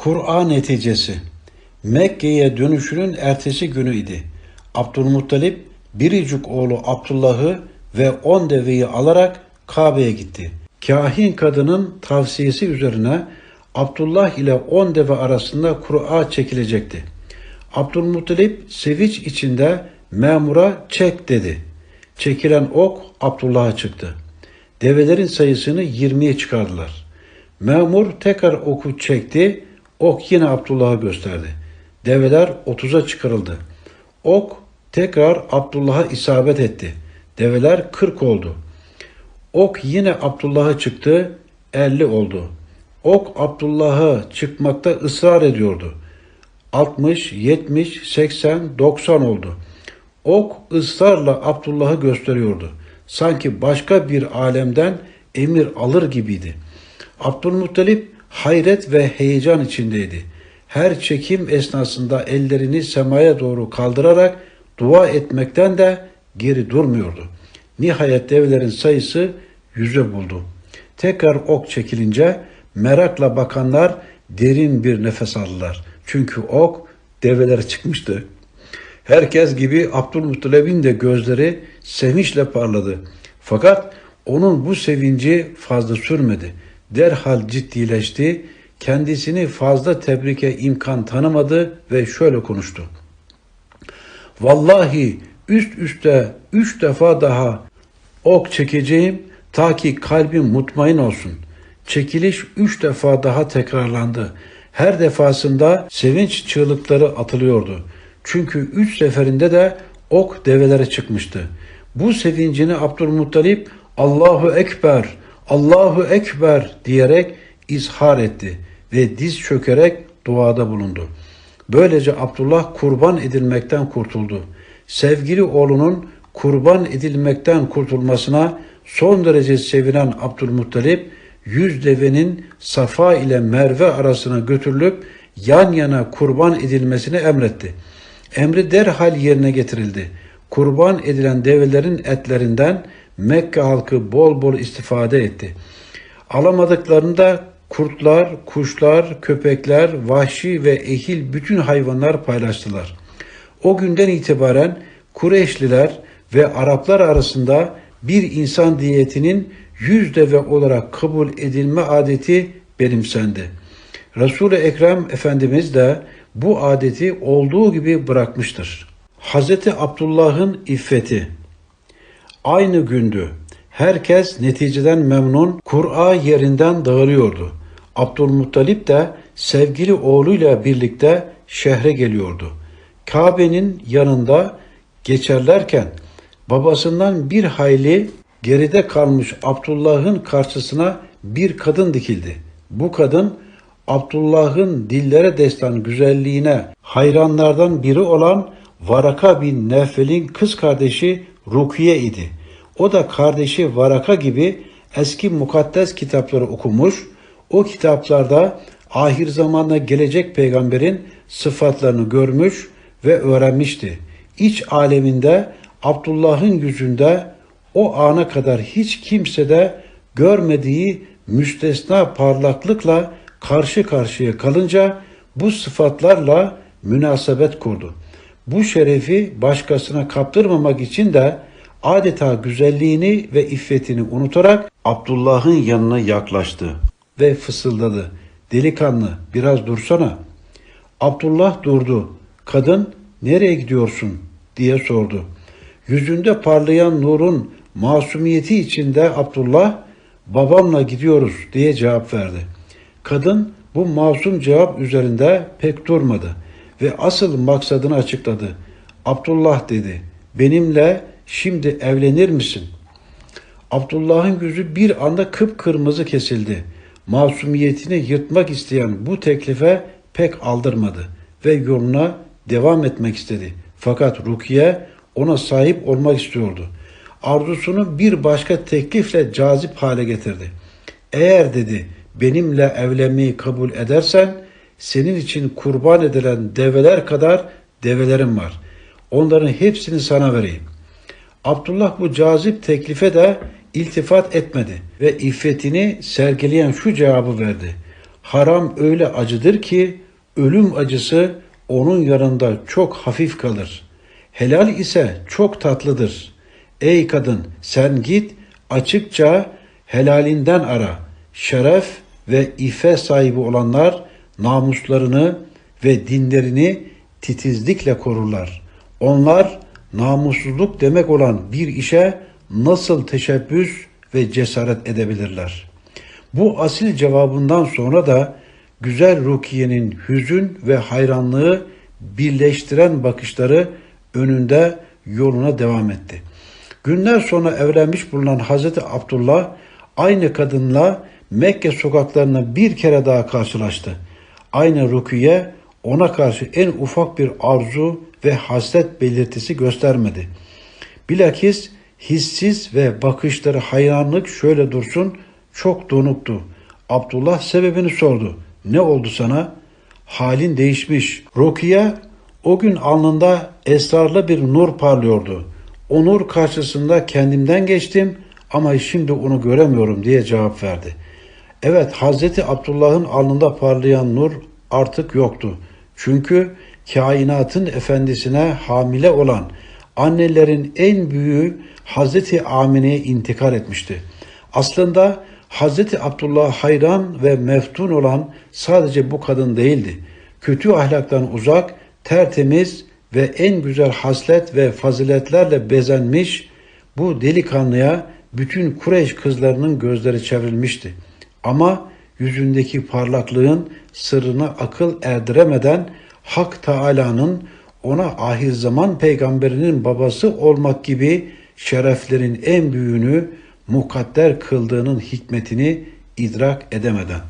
Kur'an neticesi Mekke'ye dönüşünün ertesi günü idi. Abdülmuttalip biricik oğlu Abdullah'ı ve on deveyi alarak Kabe'ye gitti. Kahin kadının tavsiyesi üzerine Abdullah ile on deve arasında Kur'a çekilecekti. Abdülmuttalip sevinç içinde memura çek dedi. Çekilen ok Abdullah'a çıktı. Develerin sayısını 20'ye çıkardılar. Memur tekrar oku çekti. Ok yine Abdullah'a gösterdi. Develer 30'a çıkarıldı. Ok tekrar Abdullah'a isabet etti. Develer 40 oldu. Ok yine Abdullah'a çıktı. 50 oldu. Ok Abdullah'a çıkmakta ısrar ediyordu. 60, 70, 80, 90 oldu. Ok ısrarla Abdullah'ı gösteriyordu. Sanki başka bir alemden emir alır gibiydi. Abdülmuttalip hayret ve heyecan içindeydi. Her çekim esnasında ellerini semaya doğru kaldırarak dua etmekten de geri durmuyordu. Nihayet develerin sayısı yüze buldu. Tekrar ok çekilince merakla bakanlar derin bir nefes aldılar. Çünkü ok develere çıkmıştı. Herkes gibi Abdülmuttalib'in de gözleri sevinçle parladı. Fakat onun bu sevinci fazla sürmedi. Derhal ciddileşti, kendisini fazla tebrike imkan tanımadı ve şöyle konuştu. Vallahi üst üste üç defa daha ok çekeceğim ta ki kalbim mutmain olsun. Çekiliş üç defa daha tekrarlandı. Her defasında sevinç çığlıkları atılıyordu. Çünkü üç seferinde de ok develere çıkmıştı. Bu sevincini Abdülmuttalip Allahu Ekber, Allahu Ekber diyerek izhar etti ve diz çökerek duada bulundu. Böylece Abdullah kurban edilmekten kurtuldu. Sevgili oğlunun kurban edilmekten kurtulmasına son derece sevinen Abdülmuttalip yüz devenin Safa ile Merve arasına götürülüp yan yana kurban edilmesini emretti. Emri derhal yerine getirildi. Kurban edilen develerin etlerinden Mekke halkı bol bol istifade etti. Alamadıklarında kurtlar, kuşlar, köpekler, vahşi ve ehil bütün hayvanlar paylaştılar. O günden itibaren Kureyşliler ve Araplar arasında bir insan diyetinin yüz deve olarak kabul edilme adeti benimsendi. Resul-i Ekrem Efendimiz de bu adeti olduğu gibi bırakmıştır. Hz. Abdullah'ın iffeti Aynı gündü. Herkes neticeden memnun, Kur'a yerinden dağılıyordu. Abdülmuttalip de sevgili oğluyla birlikte şehre geliyordu. Kabe'nin yanında geçerlerken babasından bir hayli geride kalmış Abdullah'ın karşısına bir kadın dikildi. Bu kadın Abdullah'ın dillere destan güzelliğine hayranlardan biri olan Varaka bin Nefel'in kız kardeşi Rukiye idi. O da kardeşi Varaka gibi eski mukaddes kitapları okumuş, o kitaplarda ahir zamanda gelecek peygamberin sıfatlarını görmüş ve öğrenmişti. İç aleminde Abdullah'ın yüzünde o ana kadar hiç kimsede görmediği müstesna parlaklıkla karşı karşıya kalınca bu sıfatlarla münasebet kurdu. Bu şerefi başkasına kaptırmamak için de adeta güzelliğini ve iffetini unutarak Abdullah'ın yanına yaklaştı ve fısıldadı. Delikanlı biraz dursana. Abdullah durdu. Kadın nereye gidiyorsun diye sordu. Yüzünde parlayan nurun masumiyeti içinde Abdullah babamla gidiyoruz diye cevap verdi. Kadın bu masum cevap üzerinde pek durmadı ve asıl maksadını açıkladı. Abdullah dedi, benimle şimdi evlenir misin? Abdullah'ın yüzü bir anda kıpkırmızı kesildi. Masumiyetini yırtmak isteyen bu teklife pek aldırmadı ve yoluna devam etmek istedi. Fakat Rukiye ona sahip olmak istiyordu. Arzusunu bir başka teklifle cazip hale getirdi. Eğer dedi benimle evlenmeyi kabul edersen senin için kurban edilen develer kadar develerim var. Onların hepsini sana vereyim. Abdullah bu cazip teklife de iltifat etmedi ve iffetini sergileyen şu cevabı verdi. Haram öyle acıdır ki ölüm acısı onun yanında çok hafif kalır. Helal ise çok tatlıdır. Ey kadın sen git açıkça helalinden ara. Şeref ve ife sahibi olanlar namuslarını ve dinlerini titizlikle korurlar. Onlar namussuzluk demek olan bir işe nasıl teşebbüs ve cesaret edebilirler? Bu asil cevabından sonra da güzel Rukiye'nin hüzün ve hayranlığı birleştiren bakışları önünde yoluna devam etti. Günler sonra evlenmiş bulunan Hazreti Abdullah aynı kadınla Mekke sokaklarında bir kere daha karşılaştı. Aynı Rukiye ona karşı en ufak bir arzu ve hasret belirtisi göstermedi. Bilakis hissiz ve bakışları hayranlık şöyle dursun çok donuktu. Abdullah sebebini sordu. Ne oldu sana? Halin değişmiş. Rukiye o gün alnında esrarlı bir nur parlıyordu. O nur karşısında kendimden geçtim ama şimdi onu göremiyorum diye cevap verdi. Evet Hazreti Abdullah'ın alnında parlayan nur artık yoktu. Çünkü kainatın efendisine hamile olan annelerin en büyüğü Hazreti Amine'ye intikal etmişti. Aslında Hazreti Abdullah hayran ve meftun olan sadece bu kadın değildi. Kötü ahlaktan uzak, tertemiz ve en güzel haslet ve faziletlerle bezenmiş bu delikanlıya bütün Kureyş kızlarının gözleri çevrilmişti. Ama yüzündeki parlaklığın sırrına akıl erdiremeden Hak Teala'nın ona ahir zaman peygamberinin babası olmak gibi şereflerin en büyüğünü mukadder kıldığının hikmetini idrak edemeden